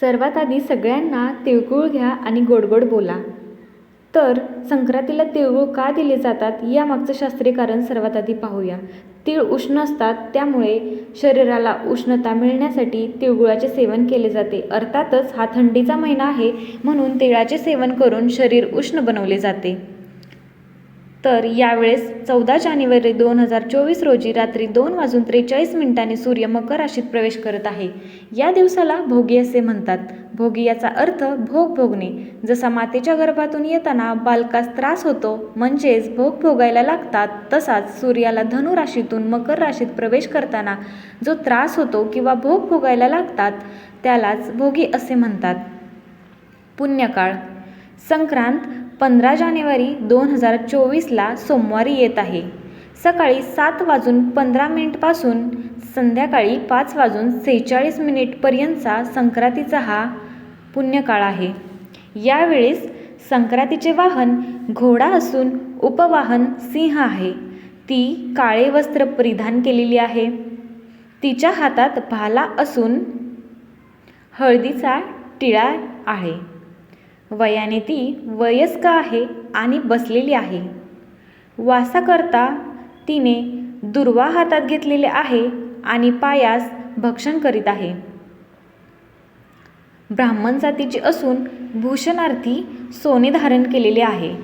सर्वात आधी सगळ्यांना तिळगुळ घ्या आणि गोड गोड बोला. तर संक्रांतीला तिळगुळ का दिले जातात यामागचं शास्त्रीय कारण सर्वात आधी पाहूया. तीळ उष्ण असतात त्यामुळे शरीराला उष्णता मिळण्यासाठी तिळगुळाचे सेवन केले जाते. अर्थातच हा थंडीचा महिना आहे म्हणून तिळाचे सेवन करून शरीर उष्ण बनवले जाते. तर यावेळेस चौदा जानेवारी दोन हजार चोवीस रोजी रात्री दोन वाजून त्रेचाळीस मिनिटांनी सूर्य मकर राशीत प्रवेश करत आहे. या दिवसाला भोगी असे म्हणतात. भोगी याचा अर्थ भोग भोगणे. जसा मातेच्या गर्भातून येताना बालकास त्रास होतो म्हणजेच भोग भोगायला लागतात तसाच सूर्याला धनु राशीतून मकर राशीत प्रवेश करताना जो त्रास होतो किंवा भोग भोगायला लागतात त्यालाच भोगी असे म्हणतात. पुण्यकाळ. संक्रांत पंधरा जानेवारी दोन हजार चोवीसला सोमवारी येत आहे. सकाळी सात वाजून पंधरा मिनिटपासून संध्याकाळी पाच वाजून सेहेचाळीस मिनिटपर्यंतचा संक्रांतीचा हा पुण्यकाळ आहे. यावेळेस संक्रांतीचे वाहन घोडा असून उपवाहन सिंह आहे. ती काळे वस्त्र परिधान केलेली आहे. तिच्या हातात भाला असून हळदीचा टिळा आहे. वयाने ती वयस्क आहे आणि बसलेली आहे. वासाकरता तिने दुर्वा हातात घेतलेले आहे आणि पायास भक्षण करीत आहे. ब्राह्मण जातीची असून भूषणार्थी सोने धारण केलेले आहे.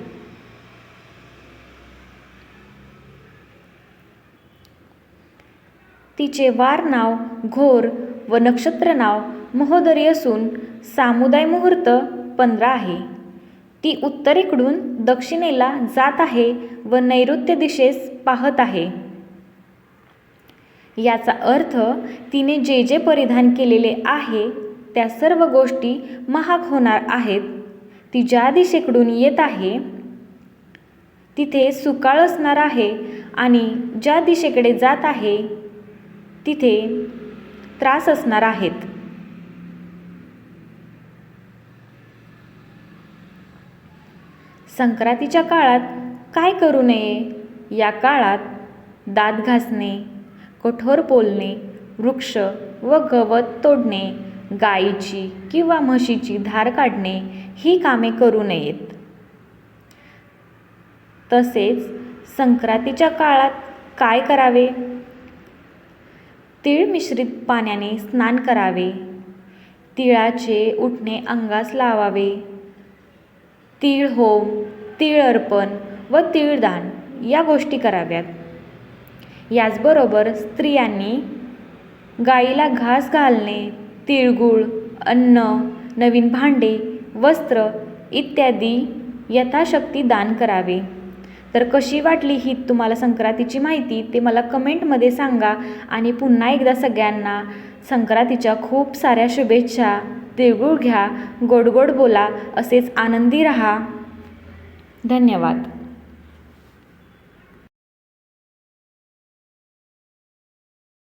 तिचे वार नाव घोर व नक्षत्र नाव महोदरी असून सामुदाय मुहूर्त पंधरा आहे. ती उत्तरेकडून दक्षिणेला जात आहे व नैऋत्य दिशेस पाहत आहे. याचा अर्थ तिने जे जे परिधान केलेले आहे त्या सर्व गोष्टी महाग होणार आहेत. ती ज्या दिशेकडून येत आहे तिथे सुकाळ असणार आहे आणि ज्या दिशेकडे जात आहे तिथे त्रास असणार आहेत. संक्रांतीच्या काळात काय करू नये? या काळात दात घासणे कठोर बोलणे वृक्ष व गवत तोडणे गायीची किंवा म्हशीची धार काढणे ही कामे करू नयेत. तसेच संक्रांतीच्या काळात काय करावे? तीळ मिश्रित पाण्याने स्नान करावे. तिळाचे उठणे अंगास लावावे. तीळ होम तीळ अर्पण व तीळदान या गोष्टी कराव्यात. याचबरोबर स्त्रियांनी गाईला घास घालणे तिळगुळ अन्न नवीन भांडे वस्त्र इत्यादी यथाशक्ती दान करावे. तर कशी वाटली ही तुम्हाला संक्रांतीची माहिती ते मला कमेंटमध्ये सांगा आणि पुन्हा एकदा सगळ्यांना संक्रांतीच्या खूप साऱ्या शुभेच्छा. तिळगुळ घ्या गोड गोड बोला असेच आनंदी राहा. धन्यवाद.